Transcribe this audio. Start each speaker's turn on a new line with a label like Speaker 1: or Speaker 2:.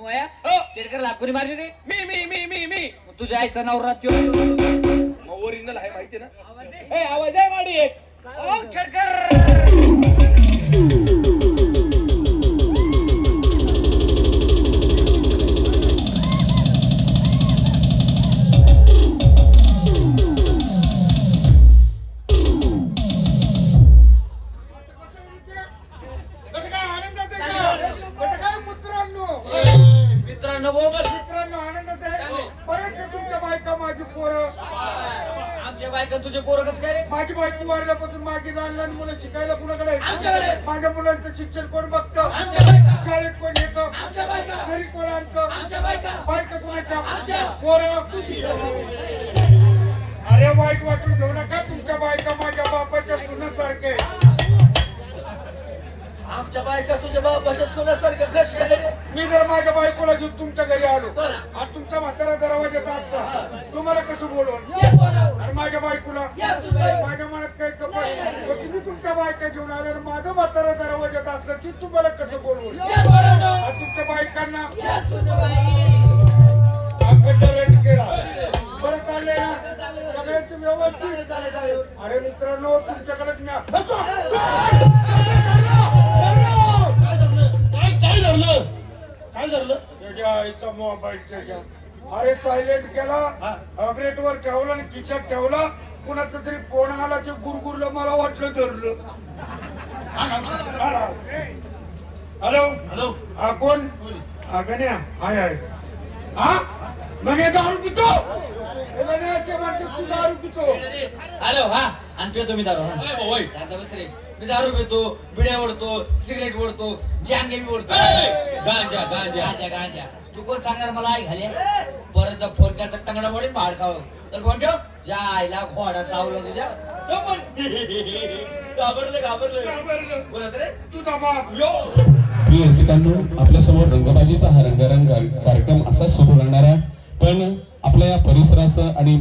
Speaker 1: वया?
Speaker 2: हो.
Speaker 1: केरकर लाखोनी मारली रे.
Speaker 2: मी मी मी मी मी.
Speaker 1: मग तुझ्या आईचा नवरा त्यो
Speaker 2: मग ओरिजिनल आहे माहिती ना? ए आवाज आहे माडी एक.
Speaker 1: ओ खेडकर!
Speaker 3: मित्रांनो आनंदात आहे. परत का तुमच्या बायका माझी पोरं.
Speaker 1: आमच्या बायका तुझे पोरं कसं काय रे?
Speaker 3: माझी बायको वारल्यापासून माझी लहान लहान मुलं शिकायला कुणाकडे?
Speaker 1: आमच्याकडे.
Speaker 3: माझ्या मुलांचं शिक्षण कोण बघतं?
Speaker 1: आमच्या बायका.
Speaker 3: शाळेत कोण येतं?
Speaker 1: आमच्या बायका.
Speaker 3: घरी कोण आणतं?
Speaker 1: आमच्या बायका.
Speaker 3: बायका कोणाच्या. पोरं अरे वाईट वाटून घेऊ नका. तुमच्या बायका माझ्या बापाच्या सुनासारखे
Speaker 1: आमच्या बायका तुझ्या बापाच्या सोन्यासारखं कश?
Speaker 3: मी जर माझ्या बायकोला घेऊन तुमच्या घरी आलो
Speaker 1: बरं.
Speaker 3: आणि तुमचा म्हातारा दरवाजात आमचा तुम्हाला कसं बोलवून
Speaker 1: ये पोरं.
Speaker 3: आणि माझ्या बायकोला
Speaker 1: या सुनबाई.
Speaker 3: माझ्या मनात काही कपड तुम्ही तुमच्या बायका घेऊन आले आणि माझं म्हातारा दरवाजात असलं की तुम्हाला कसं बोलवून
Speaker 1: ये.
Speaker 3: आणि तुमच्या बायकांना
Speaker 1: या सुनबाई.
Speaker 3: केला बरं चाललंय ना सगळ्यांचं व्यवस्थित
Speaker 1: चालेल, चालेल.
Speaker 3: अरे मित्रांनो तुमच्याकडेच मी आ-
Speaker 2: काय काय धरलं काय धरलं
Speaker 3: आईचा मोबाईल अरे सायलेंट केला अपडेट वर ठेवला आणि खिशात ठेवला. कुणाचा तरी फोन आला ते गुरगुरलं मला वाटलं धरलं. हॅलो
Speaker 2: हॅलो
Speaker 3: हा कोण? हा गण्या. हाय हाय. हा? गण्या दारू पितो? गण्याच्या मागे तू दारू पितो.
Speaker 1: हॅलो हा. आणि पितो मी दारू हा. बस रे. मी दारू पितो बिड्या ओढतो सिगरेट ओढतो जांगे बी ओढतो.
Speaker 2: गांजा, गांजा.
Speaker 1: गांजा गांजा. तू कोण सांगणार मला आई घाले? परत जर फोन करता टंगडा मोडीन भाड खाव. तर कोण ठेव. जा आईला घोडा चावला तुझ्या. तो पण. घाबरलं घाबरलं. कोणात रे.
Speaker 3: तुझा बाप
Speaker 2: यो.
Speaker 4: प्रिय रसिकांनो आपल्यासमोर रंगबाजीचा हा रंगारंग कार्यक्रम असा सुरू राहणार आहे. पण आपल्या या परिसराचं आणि